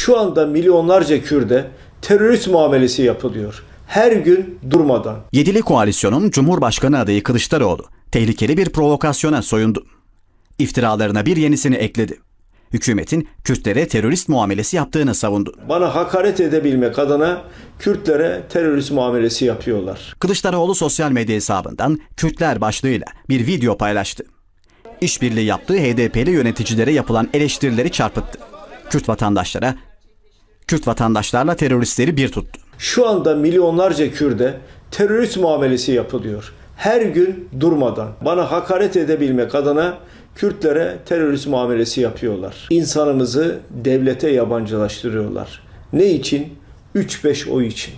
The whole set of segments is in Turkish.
Şu anda milyonlarca Kürde terörist muamelesi yapılıyor. Her gün durmadan. Yedili koalisyonun Cumhurbaşkanı adayı Kılıçdaroğlu tehlikeli bir provokasyona soyundu. İftiralarına bir yenisini ekledi. Hükümetin Kürtlere terörist muamelesi yaptığını savundu. Bana hakaret edebilmek adına Kürtlere terörist muamelesi yapıyorlar. Kılıçdaroğlu sosyal medya hesabından Kürtler başlığıyla bir video paylaştı. İşbirliği yaptığı HDP'li yöneticilere yapılan eleştirileri çarpıttı. Kürt vatandaşlara, Kürt vatandaşlarla teröristleri bir tuttu. Şu anda milyonlarca Kürde terörist muamelesi yapılıyor. Her gün durmadan. Bana hakaret edebilmek adına Kürtlere terörist muamelesi yapıyorlar. İnsanımızı devlete yabancılaştırıyorlar. Ne için? 3-5 oy için.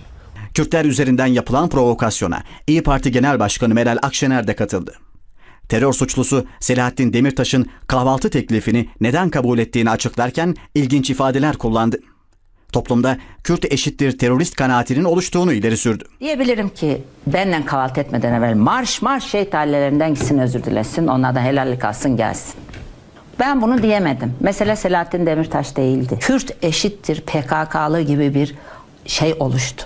Kürtler üzerinden yapılan provokasyona İyi Parti Genel Başkanı Meral Akşener de katıldı. Terör suçlusu Selahattin Demirtaş'ın kahvaltı teklifini neden kabul ettiğini açıklarken ilginç ifadeler kullandı. Toplumda Kürt eşittir terörist kanaatinin oluştuğunu ileri sürdü. Diyebilirim ki benden kahvaltı etmeden evvel marş marş şehit ailelerinden gitsin özür dilesin. Ona da helallik alsın gelsin. Ben bunu diyemedim. Mesele Selahattin Demirtaş değildi. Kürt eşittir PKK'lı gibi bir şey oluştu.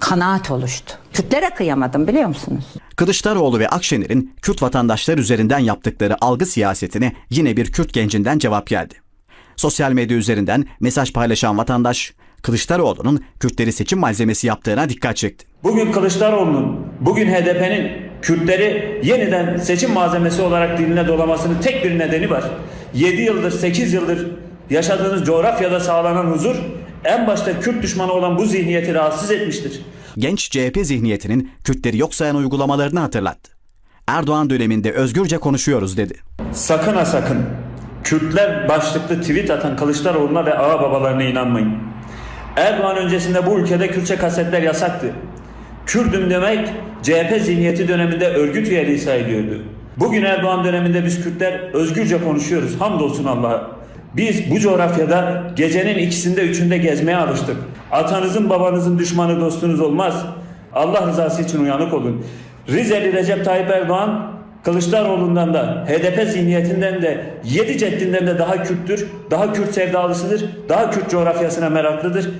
Kanaat oluştu. Kürtlere kıyamadım biliyor musunuz? Kılıçdaroğlu ve Akşener'in Kürt vatandaşlar üzerinden yaptıkları algı siyasetine yine bir Kürt gencinden cevap geldi. Sosyal medya üzerinden mesaj paylaşan vatandaş, Kılıçdaroğlu'nun Kürtleri seçim malzemesi yaptığına dikkat çekti. Bugün Kılıçdaroğlu'nun, bugün HDP'nin Kürtleri yeniden seçim malzemesi olarak diline dolamasının tek bir nedeni var. 7 yıldır, 8 yıldır yaşadığınız coğrafyada sağlanan huzur en başta Kürt düşmanı olan bu zihniyeti rahatsız etmiştir. Genç CHP zihniyetinin Kürtleri yok sayan uygulamalarını hatırlattı. Erdoğan döneminde özgürce konuşuyoruz dedi. Sakın ha sakın Kürtler başlıklı tweet atan Kılıçdaroğlu'na ve ağa babalarına inanmayın. Erdoğan öncesinde bu ülkede Kürtçe kasetler yasaktı. Kürdüm demek CHP zihniyeti döneminde örgüt üyeliği sayılıyordu. Bugün Erdoğan döneminde biz Kürtler özgürce konuşuyoruz. Hamdolsun Allah'a. Biz bu coğrafyada gecenin ikisinde üçünde gezmeye alıştık. Atanızın babanızın düşmanı dostunuz olmaz. Allah rızası için uyanık olun. Rizeli Recep Tayyip Erdoğan Kılıçdaroğlu'ndan da HDP zihniyetinden de yedi ceddinden de daha Kürttür, daha Kürt sevdalısıdır, daha Kürt coğrafyasına meraklıdır.